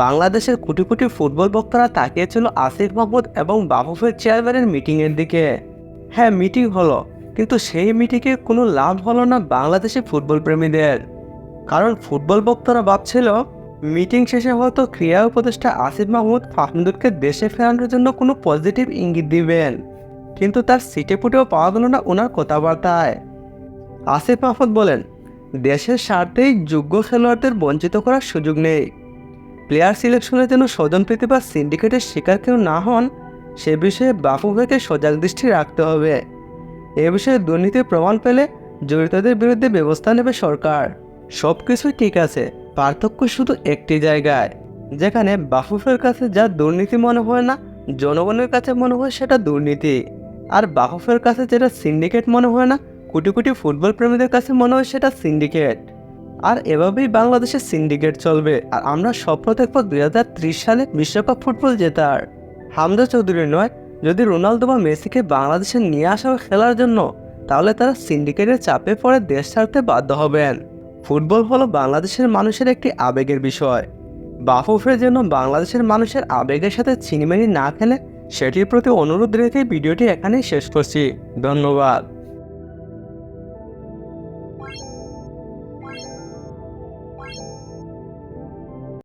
বাংলাদেশের কোটি কোটি ফুটবল ভক্তরা তাকিয়েছিল আসিফ মাহমুদ এবং বাফুফের চেয়ারম্যানের মিটিংয়ের দিকে। হ্যাঁ মিটিং হলো, কিন্তু সেই মিটিংয়ে কোনো লাভ হলো না বাংলাদেশি ফুটবল প্রেমীদের। কারণ ফুটবল ভক্তরা ভাবছিল, মিটিং শেষে হয়তো ক্রীড়া উপদেষ্টা আসিফ মাহমুদ ফাহমুদুরকে দেশে ফেরানোর জন্য কোনো পজিটিভ ইঙ্গিত দিবেন। কিন্তু তার সিটে ফুটেও পাওয়া গেল না ওনার কথাবার্তায়। আসিফ মাহমুদ বলেন, দেশের স্বার্থেই যোগ্য খেলোয়াড়দের বঞ্চিত করার সুযোগ নেই। প্লেয়ার সিলেকশনের জন্য স্বজনপ্রীতি বা সিন্ডিকেটের শিকার কেউ না হন, সে বিষয়ে বাফুভাইকে সজাগ দৃষ্টি রাখতে হবে। এ বিষয়ে দুর্নীতির প্রমাণ পেলে জড়িতদের বিরুদ্ধে ব্যবস্থা নেবে সরকার। সব কিছুই ঠিক আছে, পার্থক্য শুধু একটি জায়গায়, যেখানে বাফুফের কাছে যা দুর্নীতি মনে হয় না, জনগণের কাছে মনে হয় সেটা দুর্নীতি। আর বাফুফের কাছে যেটা সিন্ডিকেট মনে হয় না, কোটি কোটি ফুটবল প্রেমীদের কাছে মনে হয় সেটা সিন্ডিকেট আর এভাবেই বাংলাদেশের সিন্ডিকেট চলবে। আর আমরা স্বপ্ন দেখব দুই সালে বিশ্বকাপ ফুটবল জেতার। হামজা চৌধুরী নয়, যদি রোনালদো বা মেসিকে বাংলাদেশে নিয়ে আসা খেলার জন্য, তাহলে তারা সিন্ডিকেটের চাপে পড়ে দেশ ছাড়তে বাধ্য হবেন। ফুটবল হলো বাংলাদেশের মানুষের একটি আবেগের বিষয়। বাফুফের জন্য বাংলাদেশের মানুষের আবেগের সাথে ছিনিমিনি না খেলে, সেটির প্রতি অনুরোধ রেখে ভিডিওটি এখানেই শেষ করছি। ধন্যবাদ।